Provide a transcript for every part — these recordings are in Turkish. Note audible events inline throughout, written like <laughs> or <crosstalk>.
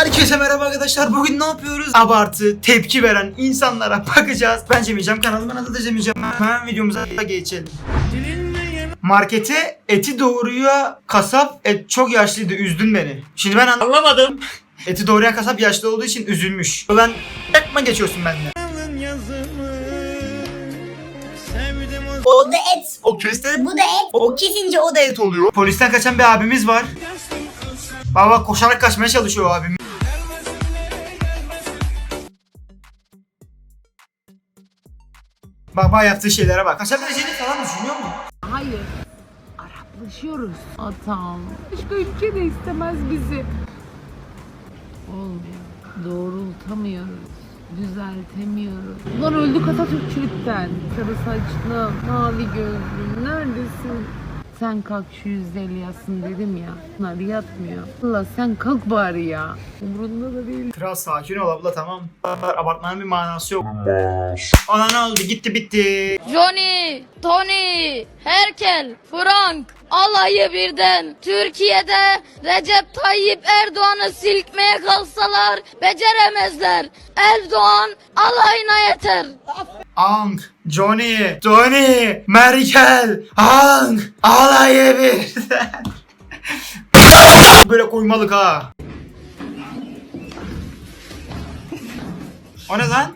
Herkese merhaba arkadaşlar. Bugün ne yapıyoruz? Abartı, tepki veren insanlara bakacağız. Ben Cemilcem kanalımın adı da Cemilcem. Hemen videomuza geçelim. Markete eti doğuruyor kasap. Et çok yaşlıydı üzdün beni. Şimdi ben anlamadım. Eti doğrayan kasap yaşlı olduğu için üzülmüş. Ben yakma geçiyorsun benimle. O da et. O keste Bu da et. O kesince o da et. oluyor. Polisten kaçan bir abimiz var. Baba koşarak kaçmaya çalışıyor o abim. Baba yaptığı şeylere bak. Kaçabileceğini falan düşünüyor mu? Hayır. Araplaşıyoruz. Atam. Başka ülke de istemez bizi. Olmuyor. Doğrultamıyoruz. Düzeltemiyoruz. Ulan öldük Atatürkçülükten. Sarı saçlı, mavi gözlü. Neredesin? Sen kalk şu yüzeli yazsın dedim ya. Bunlar yatmıyor. Allah sen kalk bari ya. Umurunda da değil. Kral sakin ol abla tamam. Abartmanın bir manası yok. Ona ne oldu gitti bitti. Johnny, Tony, Herkel, Frank, alayı birden Türkiye'de Recep Tayyip Erdoğan'ı silkmeye kalksalar beceremezler. Erdoğan alayına yeter. Ang, Johnny, Tony, Merkel, Ang, alayı birden. <laughs> Böyle koymalık ha. O ne lan?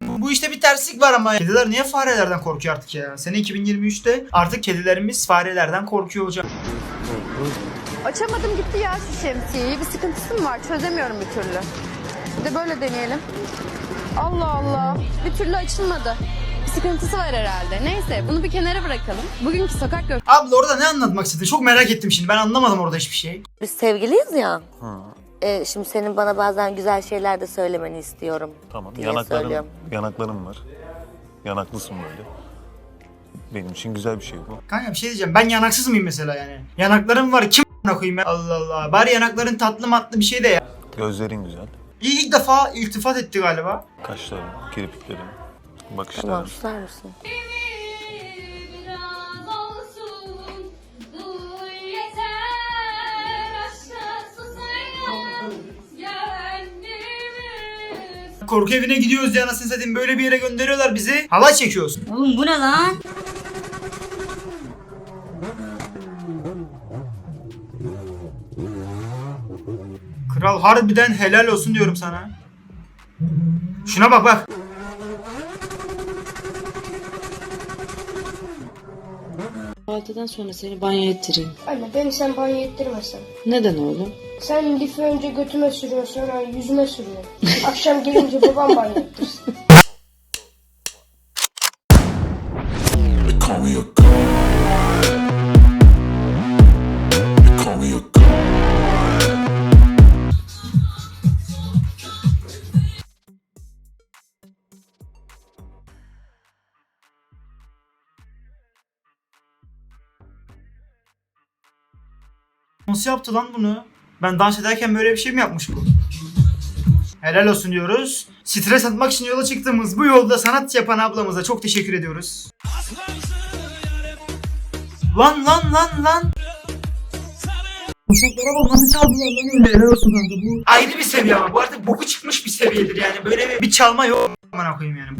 Bu işte bir terslik var ama. Kediler niye farelerden korkuyor artık ya? Sene 2023'te artık kedilerimiz farelerden korkuyor hocam. Açamadım gitti ya şu şemsiyeyi. Bir sıkıntısı mı var? Çözemiyorum bir türlü. Bir de böyle deneyelim. Allah Allah. Bir türlü açılmadı. Bir sıkıntısı var herhalde. Neyse bunu bir kenara bırakalım. Bugünkü sokak gö- Abla orada ne anlatmak istedin? Çok merak ettim şimdi. Ben anlamadım orada hiçbir şey. Biz sevgiliyiz ya. Ee, şimdi senin bana bazen güzel şeyler de söylemeni istiyorum. Tamam. diye Yanakların, söylüyorum. yanaklarım var. Yanaklısın böyle. Benim için güzel bir şey bu. Kanka bir şey diyeceğim. Ben yanaksız mıyım mesela yani? Yanaklarım var. Kim a**ına koyayım ben? Allah Allah. Bari yanakların tatlı matlı bir şey de ya. Gözlerin güzel. İlk, ilk defa iltifat etti galiba. Kaşların, kirpiklerin, bakışların. Tamam susar mısın? Korku evine gidiyoruz diye anasını satayım. Böyle bir yere gönderiyorlar bizi. Halay çekiyoruz. Oğlum bu ne lan? Kral harbiden helal olsun diyorum sana. Şuna bak bak. Kahvaltıdan sonra seni banyo ettireyim. Anne beni sen banyo ettirmesen. Neden oğlum? Sen lifi önce götüme sürüyorsun sonra yüzüme sürüyorsun. Akşam gelince babam banyo ettirsin. Nasıl yaptı lan bunu? Ben dans ederken böyle bir şey mi yapmış bu? Helal olsun diyoruz. Stres atmak için yola çıktığımız bu yolda sanat yapan ablamıza çok teşekkür ediyoruz. Lan lan lan lan. Uşaklara bak nasıl çaldılar lan öyle helal olsun kanka bu. Ayrı bir seviye ama bu artık boku çıkmış bir seviyedir yani böyle bir, bir çalma yok. Aman koyayım yani.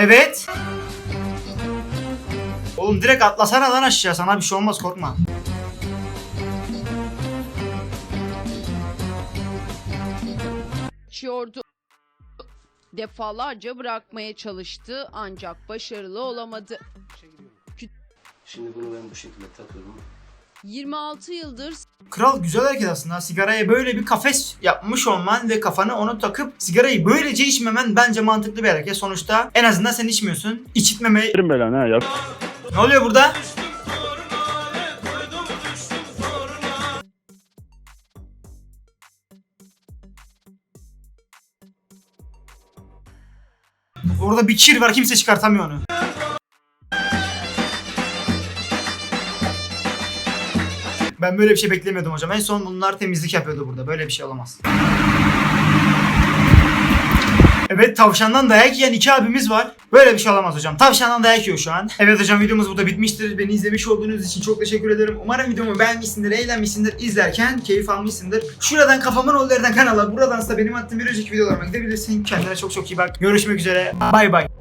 Evet. Oğlum direkt atlasana lan aşağı sana bir şey olmaz korkma. geçiyordu. Defalarca bırakmaya çalıştı ancak başarılı olamadı. Şimdi bunu ben bu şekilde takıyorum. 26 yıldır Kral güzel hareket aslında. Sigaraya böyle bir kafes yapmış olman ve kafanı onu takıp sigarayı böylece içmemen bence mantıklı bir hareket. Sonuçta en azından sen içmiyorsun. İçitmeme... Ne oluyor burada? Orada bir kir var kimse çıkartamıyor onu. Ben böyle bir şey beklemiyordum hocam. En son bunlar temizlik yapıyordu burada. Böyle bir şey olamaz. Evet tavşandan dayak yiyen iki abimiz var. Böyle bir şey olamaz hocam. Tavşandan dayak yiyor şu an. Evet hocam videomuz burada bitmiştir. Beni izlemiş olduğunuz için çok teşekkür ederim. Umarım videomu beğenmişsindir, eğlenmişsindir. izlerken keyif almışsındır. Şuradan kafamın ollardan kanala, buradan da benim attığım bir önceki videolarıma gidebilirsin. Kendine çok çok iyi bak. Görüşmek üzere. Bay bay.